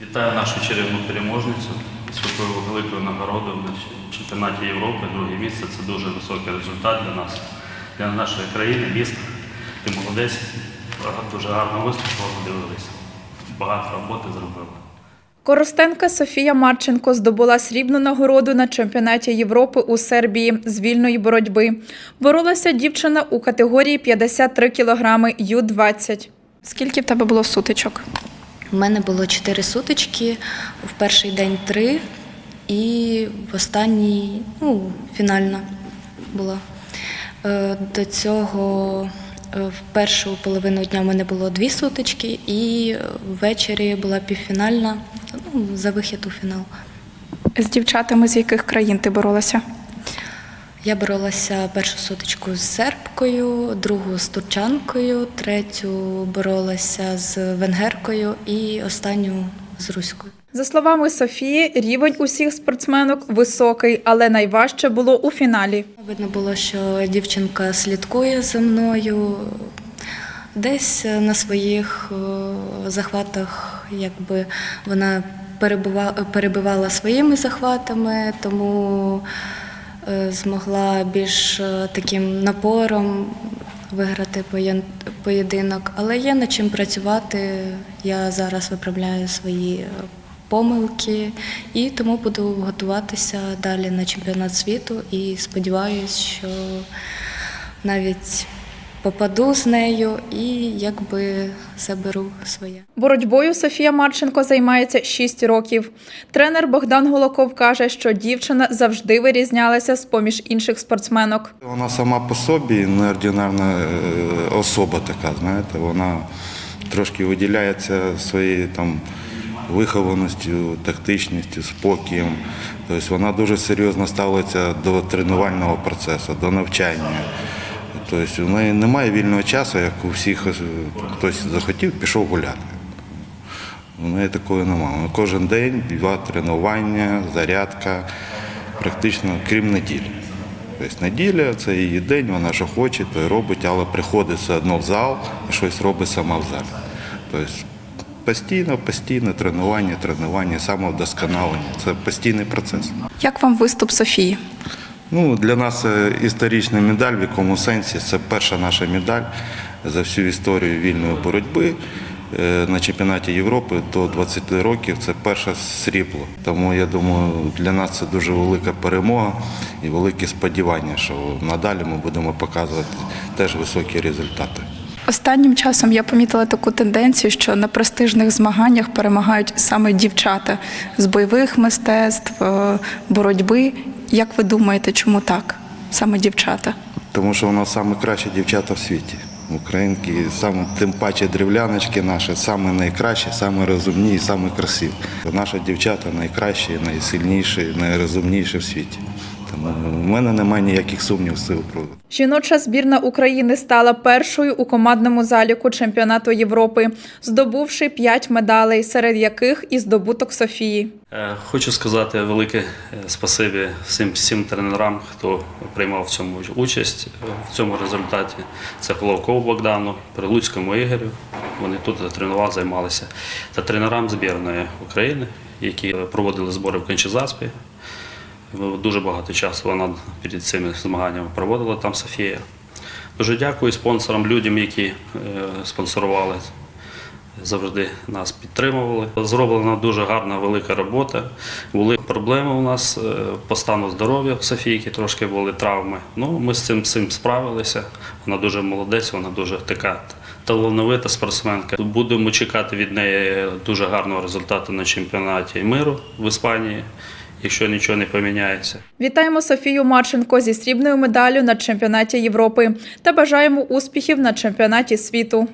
Вітаю нашу чарівну переможницю з такою великою нагородою на чемпіонаті Європи. Друге місце це дуже високий результат для нас, для нашої країни, міста. Ти молодець, дуже гарно виступила, подивилися. Багато роботи зробила. Коростенка Софія Марченко здобула срібну нагороду на чемпіонаті Європи у Сербії з вільної боротьби. Боролася дівчина у категорії 53 кілограми Ю-20. Скільки в тебе було сутичок? У мене було чотири сутички, в перший день три, і в останній, ну, фінальна була. Е, До цього е, в першу половину дня в мене було дві сутички, і ввечері була півфінальна ну, за вихід у фінал. З дівчатами з яких країн ти боролася? Я боролася першу сутичку з сербкою, другу з турчанкою, третю боролася з венгеркою і останню з руською. За словами Софії, рівень усіх спортсменок високий, але найважче було у фіналі. Видно було, що дівчинка слідкує за мною. Десь на своїх е, захватах, якби вона перебувала, перебивала своїми захватами, тому змогла більш е, таким напором виграти поєдинок. Але є над чим працювати. Я зараз виправляю свої е, помилки і тому буду готуватися далі на чемпіонат світу і сподіваюся, що навіть попаду з нею і якби заберу своє. Боротьбою Софія Марченко займається 6 років. Тренер Богдан Голоков каже, що дівчина завжди вирізнялася з поміж інших спортсменок. Вона сама по собі неординарна е, особа така, знаєте, вона трошки виділяється своєю там вихованістю, тактичністю, спокієм. Тобто вона дуже серйозно ставиться до тренувального процесу, до навчання. Тобто у неї немає вільного часу, як у всіх е, хтось захотів, пішов гуляти. У неї такої немає. Кожен день два тренування, зарядка, практично крім неділі. Тобто неділя це її день, вона що хоче, то й робить, але приходить все одно в зал і щось робить сама в залі. Тобто постійно, постійне тренування, тренування, самовдосконалення. Це постійний процес. Як вам виступ Софії? Ну, для нас історична медаль, в якому сенсі це перша наша медаль за всю історію вільної боротьби. Е, На чемпіонаті Європи до 20 років це перше срібло. Тому я думаю, для нас це дуже велика перемога і велике сподівання, що надалі ми будемо показувати теж високі результати. Останнім часом я помітила таку тенденцію, що на престижних змаганнях перемагають саме дівчата з бойових мистецтв, е, боротьби. Як ви думаєте, чому так? Саме дівчата? Тому що у нас саме кращі дівчата в світі. Українки, саме тим паче дрівляночки наші, саме найкращі, саме розумні і саме красиві. Наші дівчата найкращі, найсильніші, найрозумніші в світі. Тому в мене немає ніяких сумнівів з цього приводу. Жіноча збірна України стала першою у командному заліку чемпіонату Європи, здобувши 5 медалей, серед яких і здобуток Софії. Е, Хочу сказати велике е, спасибі всім всім тренерам, хто приймав в цьому участь е, в цьому результаті. Це Головкову Богдану, Прилуцькому Ігорю. Вони тут тренували, займалися. Та тренерам збірної України, які проводили збори в Кончезаспі. Дуже багато часу вона перед цими змаганнями проводила там Софія. Дуже дякую спонсорам, людям, які е, спонсорували завжди нас підтримували. Зроблена дуже гарна велика робота. Були проблеми у нас е, по стану здоров'я в Софійки, трошки були травми. Ну, ми з цим всім справилися. Вона дуже молодець, вона дуже така талановита спортсменка. Будемо чекати від неї дуже гарного результату на чемпіонаті миру в Іспанії, якщо нічого не поміняється. Вітаємо Софію Марченко зі срібною медаллю на чемпіонаті Європи та бажаємо успіхів на чемпіонаті світу.